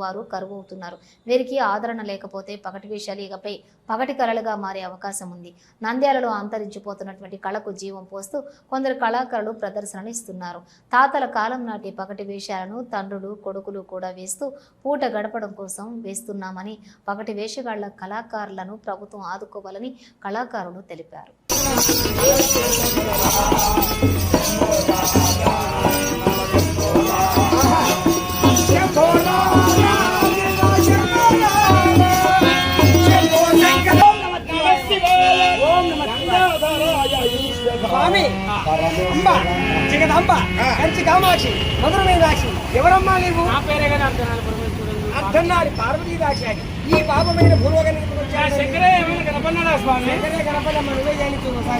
వారు కరువు అవుతున్నారు వీరికి ఆదరణ లేకపోతే పగటి విషయాలు ఇకపై పగటి కళలుగా మారే అవకాశం ఉంది. నంద్యాలలో అంతరించిపోతున్నటువంటి కళకు జీవం పోస్తూ కొందరు కళాకారులు ప్రదర్శనలు ఇస్తున్నారు. తాతల కాలం నాటి పగటి వేషాలను తండ్రులు కొడుకులు కూడా వేస్తూ పూట గడపడం కోసం వేస్తున్నామని పగటి వేషగాళ్ళ కళాకారులను ప్రభుత్వం ఆదుకోవాలని కళాకారులు తెలిపారు. స్వామి అంబ జగదంబ కంచి కామాక్షి మధుర మీనాక్షి ఎవరమ్మా నీవు? నా పేరే కదా అర్ధనారి పార్వతీ దాక్షాయి ఈ పాపమైన కనపడినాడా స్వామి.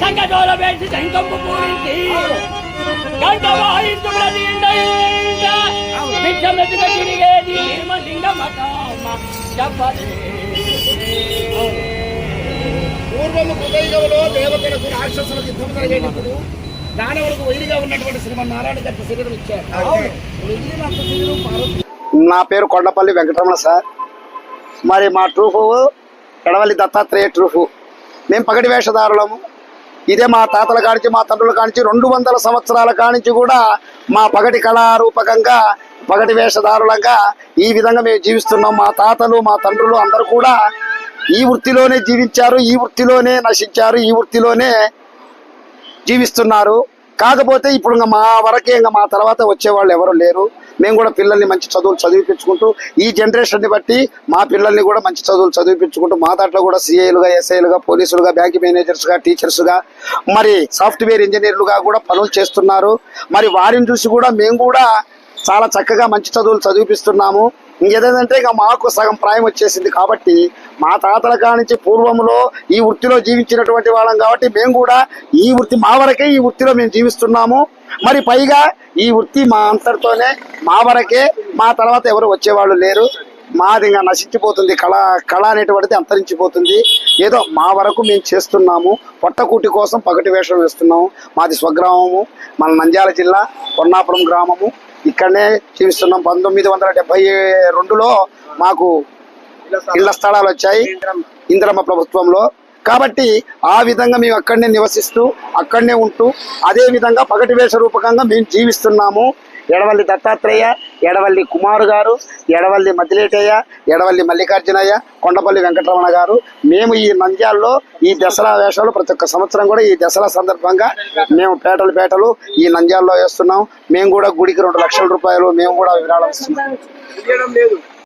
సంగజోల వేసి శంకంపు పూరించి పూర్వము కృతయుగంలో దేవతలకు రాక్షసులకు యుద్ధం జరిగేటప్పుడు దానవులకు వైరిగా ఉన్నటువంటి శరీరం ఇచ్చారు. అవును. మిగిలినంత శరీరం పార్వతీ. నా పేరు కొండపల్లి వెంకటరమణ సార్. మరి మా ట్రూఫు ఎడవల్లి దత్తాత్రేయ ట్రూఫు. మేము పగటి వేషధారులము. ఇదే మా తాతల కానించి మా తండ్రుల కానించి రెండు వందల సంవత్సరాల కానించి కూడా మా పగటి కళారూపకంగా పగటి వేషధారులంగా ఈ విధంగా మేము జీవిస్తున్నాం. మా తాతలు మా తండ్రులు అందరూ కూడా ఈ వృత్తిలోనే జీవించారు ఈ వృత్తిలోనే నశించారు ఈ వృత్తిలోనే జీవిస్తున్నారు. కాకపోతే ఇప్పుడు ఇంకా మా వరకే ఇంకా మా తర్వాత వచ్చేవాళ్ళు ఎవరు లేరు. మేము కూడా పిల్లల్ని మంచి చదువులు చదివిపించుకుంటూ ఈ జనరేషన్ని బట్టి మా పిల్లల్ని కూడా మంచి చదువులు చదివిపించుకుంటూ మా దాంట్లో కూడా సీఐలుగా ఎస్ఐలుగా పోలీసులుగా బ్యాంక్ మేనేజర్స్గా టీచర్స్గా మరి సాఫ్ట్వేర్ ఇంజనీర్లుగా కూడా పనులు చేస్తున్నారు. మరి వారిని చూసి కూడా మేము కూడా చాలా చక్కగా మంచి చదువులు చదివిపిస్తున్నాము. ఇంకేదంటే ఇక మాకు సగం ప్రాయం వచ్చేసింది కాబట్టి మా తాతల కానించి పూర్వములో ఈ వృత్తిలో జీవించినటువంటి వాళ్ళం కాబట్టి మేము కూడా ఈ వృత్తి మా వరకే ఈ వృత్తిలో మేము జీవిస్తున్నాము. మరి పైగా ఈ వృత్తి మా అంతటితోనే మా వరకే మా తర్వాత ఎవరు వచ్చేవాళ్ళు లేరు. మాది ఇంకా నశించిపోతుంది కళ కళ అనేటువంటిది అంతరించిపోతుంది. ఏదో మా వరకు మేము చేస్తున్నాము. పొట్టకూటి కోసం పగటి వేషం వేస్తున్నాము. మాది స్వగ్రామము మన నంద్యాల జిల్లా కొన్నాపురం గ్రామము. ఇక్కడనే జీవిస్తున్నాం పంతొమ్మిది వందల డెబ్బై రెండులో మాకు ఇళ్ళ స్థలాలు వచ్చాయి. ఇంద్రమ్మ ప్రభుత్వంలో కాబట్టి ఆ విధంగా మేము అక్కడనే నివసిస్తూ అక్కడనే ఉంటూ అదే విధంగా పగటి వేష రూపకంగా మేము జీవిస్తున్నాము. ఎడవల్లి దత్తాత్రేయ ఎడవల్లి కుమారు గారు ఎడవల్లి మద్దిలేటయ్య ఎడవల్లి మల్లికార్జునయ్య కొండపల్లి వెంకటరమణ గారు. మేము ఈ నంద్యాల్లో ఈ దసరా వేషాలు ప్రతి ఒక్క సంవత్సరం కూడా ఈ దసరా సందర్భంగా మేము పేటలు పేటలు ఈ నంద్యాల్లో వేస్తున్నాం. మేము కూడా గుడికి రెండు లక్షల రూపాయలు మేము కూడా విరాళం ఇస్తున్నాం.